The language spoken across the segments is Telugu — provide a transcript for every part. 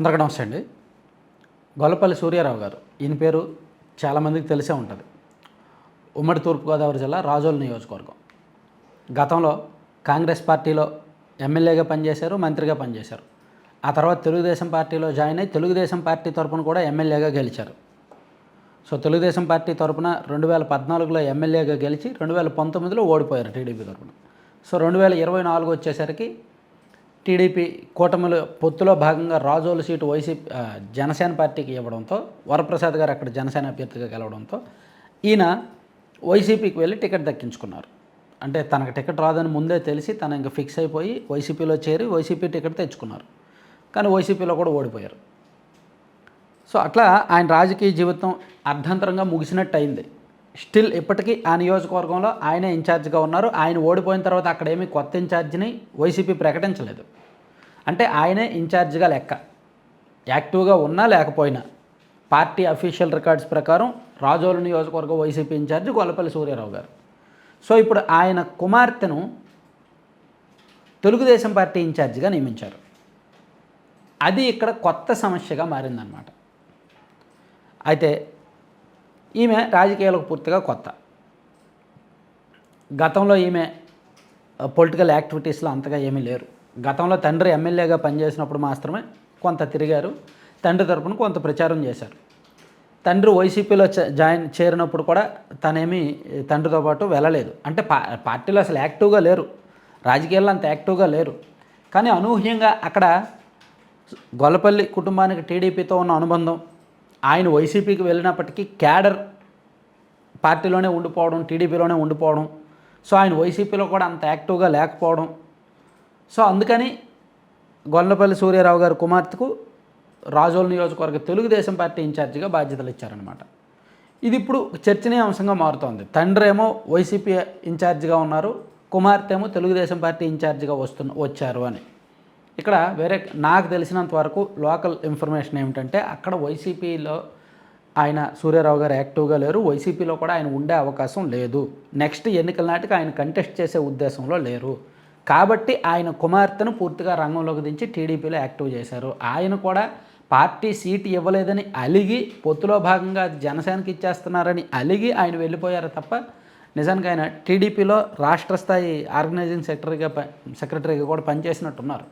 అందరికీ నమస్తే అండి. గొల్లపల్లి సూర్యారావు గారు ఈయన పేరు చాలామందికి తెలిసే ఉంటుంది. ఉమ్మడి తూర్పుగోదావరి జిల్లా రాజోలు నియోజకవర్గం. గతంలో కాంగ్రెస్ పార్టీలో ఎమ్మెల్యేగా పనిచేశారు మంత్రిగా పనిచేశారు. ఆ తర్వాత తెలుగుదేశం పార్టీలో జాయిన్ అయి తెలుగుదేశం పార్టీ తరపున కూడా ఎమ్మెల్యేగా గెలిచారు. సో తెలుగుదేశం పార్టీ తరపున రెండు వేల పద్నాలుగులో ఎమ్మెల్యేగా గెలిచి రెండు వేల పంతొమ్మిదిలో ఓడిపోయారు టీడీపీ తరపున. సో రెండు వేల ఇరవై నాలుగు వచ్చేసరికి టీడీపీ కూటమిలో పొత్తులో భాగంగా రాజోలు సీటు వైసీపీ జనసేన పార్టీకి ఇవ్వడంతో వరప్రసాద్ గారు అక్కడ జనసేన అభ్యర్థిగా గెలవడంతో ఈయన వైసీపీకి వెళ్ళి టికెట్ దక్కించుకున్నారు. అంటే తనకు టికెట్ రాదని ముందే తెలిసి తను ఇంకా ఫిక్స్ అయిపోయి వైసీపీలో చేరి వైసీపీ టికెట్ తెచ్చుకున్నారు. కానీ వైసీపీలో కూడా ఓడిపోయారు. సో అట్లా ఆయన రాజకీయ జీవితం అర్ధంతరంగా ముగిసినట్టు అయింది స్టిల్ ఇప్పటికీ ఆ నియోజకవర్గంలో ఆయనే ఇన్ఛార్జ్గా ఉన్నారు. ఆయన ఓడిపోయిన తర్వాత అక్కడ ఏమీ కొత్త ఇన్ఛార్జిని వైసీపీ ప్రకటించలేదు. అంటే ఆయనే ఇన్ఛార్జిగా లెక్క. యాక్టివ్గా ఉన్నా లేకపోయినా పార్టీ అఫీషియల్ రికార్డ్స్ ప్రకారం రాజోలు నియోజకవర్గం వైసీపీ ఇన్ఛార్జి గొల్లపల్లి సూర్యారావు గారు. సో ఇప్పుడు ఆయన కుమార్తెను తెలుగుదేశం పార్టీ ఇన్ఛార్జిగా నియమించారు. అది ఇక్కడ కొత్త సమస్యగా మారిందనమాట అయితే ఈమె రాజకీయాలకు పూర్తిగా కొత్త. గతంలో ఈమె పొలిటికల్ యాక్టివిటీస్లో అంతగా ఏమీ లేరు. గతంలో తండ్రి ఎమ్మెల్యేగా పనిచేసినప్పుడు మాత్రమే కొంత తిరిగారు. తండ్రి తరపున కొంత ప్రచారం చేశారు. తండ్రి వైసీపీలో జాయిన్ చేరినప్పుడు కూడా తనేమి తండ్రితో పాటు వెళ్ళలేదు. అంటే పా పార్టీలో అసలు యాక్టివ్గా లేరు. రాజకీయాల్లో అంత యాక్టివ్గా లేరు. కానీ అనూహ్యంగా అక్కడ గొల్లపల్లి కుటుంబానికి టీడీపీతో ఉన్న అనుబంధం ఆయన వైసీపీకి వెళ్ళినప్పటికీ క్యాడర్ పార్టీలోనే ఉండిపోవడం టీడీపీలోనే ఉండిపోవడం. సో ఆయన వైసీపీలో కూడా అంత యాక్టివ్గా లేకపోవడం. సో అందుకని గొల్లపల్లి సూర్యారావు గారి కుమార్తెకు రాజోల్ నియోజకవర్గ తెలుగుదేశం పార్టీ ఇన్ఛార్జిగా బాధ్యతలు ఇచ్చారనమాట ఇది ఇప్పుడు చర్చనీయాంశంగా మారుతోంది. తండ్రి ఏమో వైసీపీ ఇన్ఛార్జిగా ఉన్నారు కుమార్తె ఏమో తెలుగుదేశం పార్టీ ఇన్ఛార్జిగా వస్తున్న వచ్చారు అని. ఇక్కడ వేరే నాకు తెలిసినంత వరకు లోకల్ ఇన్ఫర్మేషన్ ఏమిటంటే అక్కడ వైసీపీలో ఆయన సూర్యారావు గారు యాక్టివ్గా లేరు. వైసీపీలో కూడా ఆయన ఉండే అవకాశం లేదు. నెక్స్ట్ ఎన్నికల నాటికి ఆయన కంటెస్ట్ చేసే ఉద్దేశంలో లేరు. కాబట్టి ఆయన కుమార్తెను పూర్తిగా రంగంలోకి దించి టీడీపీలో యాక్టివ్ చేశారు. ఆయన కూడా పార్టీ సీట్ ఇవ్వలేదని అలిగి పొత్తులో భాగంగా జనసేనకి ఇచ్చేస్తున్నారని అలిగి ఆయన వెళ్ళిపోయారు తప్ప నిజానికి ఆయన టీడీపీలో రాష్ట్ర స్థాయి ఆర్గనైజింగ్ సెక్రటరీగా సెక్రటరీగా కూడా పనిచేసినట్టున్నారు.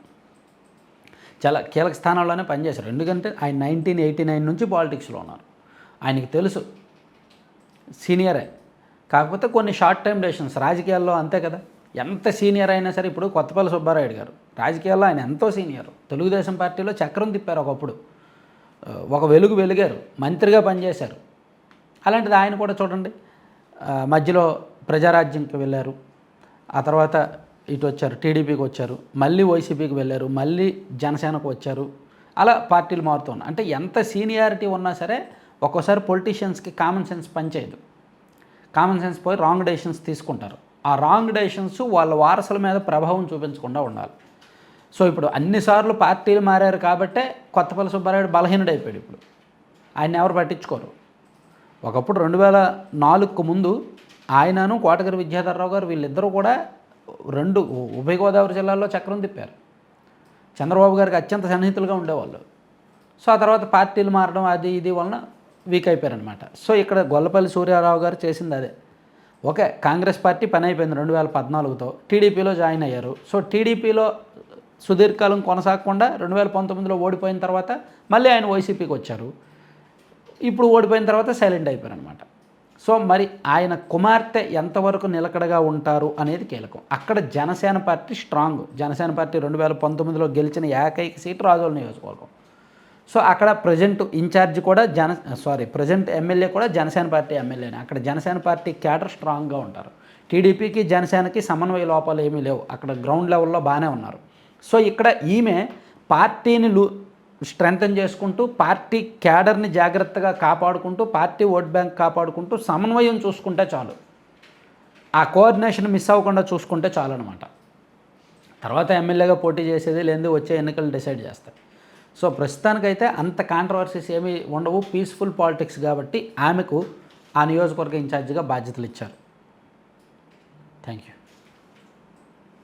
చాలా కీలక స్థానాల్లోనే పనిచేశారు. ఎందుకంటే ఆయన నైన్టీన్ ఎయిటీ నైన్ నుంచి పాలిటిక్స్లో ఉన్నారు. ఆయనకి తెలుసు. సీనియరే. కాకపోతే కొన్ని షార్ట్ టైం డెసిషన్స్. రాజకీయాల్లో అంతే కదా. ఎంత సీనియర్ అయినా సరే ఇప్పుడు కొత్తపల్లి సుబ్బారాయుడు గారు. రాజకీయాల్లో ఆయన ఎంతో సీనియర్. తెలుగుదేశం పార్టీలో చక్రం తిప్పారు ఒకప్పుడు. ఒక వెలుగు వెలిగారు. మంత్రిగా పనిచేశారు. అలాంటిది ఆయన కూడా చూడండి. మధ్యలో ప్రజారాజ్యంకి వెళ్ళారు. ఆ తర్వాత ఇటు వచ్చారు టీడీపీకి వచ్చారు మళ్ళీ వైసీపీకి వెళ్ళారు మళ్ళీ జనసేనకు వచ్చారు. అలా పార్టీలు మారుతున్నాయి అంటే ఎంత సీనియారిటీ ఉన్నా సరే ఒక్కోసారి పొలిటీషియన్స్కి కామన్ సెన్స్ పనిచేయదు. కామన్ సెన్స్ పోయి రాంగ్ డెసిషన్స్ తీసుకుంటారు. ఆ రాంగ్ డెసిషన్స్ వాళ్ళ వారసుల మీద ప్రభావం చూపించకుండా ఉండాలి. సో ఇప్పుడు అన్నిసార్లు పార్టీలు మారారు కాబట్టే కొత్తపల్లి సుబ్బారాయుడు బలహీనుడైపోయాడు ఇప్పుడు. ఆయన ఎవరు పట్టించుకోరు? ఒకప్పుడు రెండు వేల నాలుగుకు ముందు ఆయనను కోటగిరి విద్యాధర్రావు గారు వీళ్ళిద్దరూ కూడా రెండు ఉభయ గోదావరి జిల్లాల్లో చక్రం తిప్పారు. చంద్రబాబు గారికి అత్యంత సన్నిహితులుగా ఉండేవాళ్ళు. సో ఆ తర్వాత పార్టీలు మారడం అది ఇది వలన వీక్ అయిపోయారనమాట సో ఇక్కడ గొల్లపల్లి సూర్యారావు గారు చేసింది అదే. ఓకే కాంగ్రెస్ పార్టీ పని అయిపోయింది రెండు వేల పద్నాలుగుతో. టీడీపీలో జాయిన్ అయ్యారు. సో టీడీపీలో సుదీర్ఘకాలం కొనసాగకుండా రెండు వేల పంతొమ్మిదిలో ఓడిపోయిన తర్వాత మళ్ళీ ఆయన వైసీపీకి వచ్చారు. ఇప్పుడు ఓడిపోయిన తర్వాత సైలెంట్ అయిపోయారు అనమాట సో మరి ఆయన కుమార్తె ఎంతవరకు నిలకడగా ఉంటారు అనేది కీలకం. అక్కడ Janasena party strong. Janasena party రెండు వేల పంతొమ్మిదిలో గెలిచిన ఏకైక సీటు రాజోల నియోజకవర్గం. సో అక్కడ ప్రజెంట్ ఇన్ఛార్జ్ కూడా జన సారీ ప్రజెంట్ ఎమ్మెల్యే కూడా జనసేన పార్టీ ఎమ్మెల్యేనే. అక్కడ జనసేన పార్టీ క్యాడర్ స్ట్రాంగ్గా ఉంటారు. టీడీపీకి జనసేనకి సమన్వయ లోపాలు ఏమీ లేవు. అక్కడ గ్రౌండ్ లెవెల్లో బాగానే ఉన్నారు. సో ఇక్కడ ఈమె పార్టీని స్ట్రెంగ్తన్ చేసుకుంటూ పార్టీ క్యాడర్ని జాగ్రత్తగా కాపాడుకుంటూ పార్టీ ఓట్ బ్యాంక్ కాపాడుకుంటూ సమన్వయం చూసుకుంటే చాలు. ఆ కోఆర్డినేషన్ మిస్ అవ్వకుండా చూసుకుంటే చాలు అనమాట తర్వాత ఎమ్మెల్యేగా పోటీ చేసేది లేదు వచ్చే ఎన్నికలు డిసైడ్ చేస్తాయి. సో ప్రస్తుతానికైతే అంత కాంట్రవర్సీస్ ఏమీ ఉండవు. పీస్ఫుల్ పాలిటిక్స్ కాబట్టి ఆమెకు ఆ నియోజకవర్గ ఇన్ఛార్జిగా బాధ్యతలు ఇచ్చారు. Thank you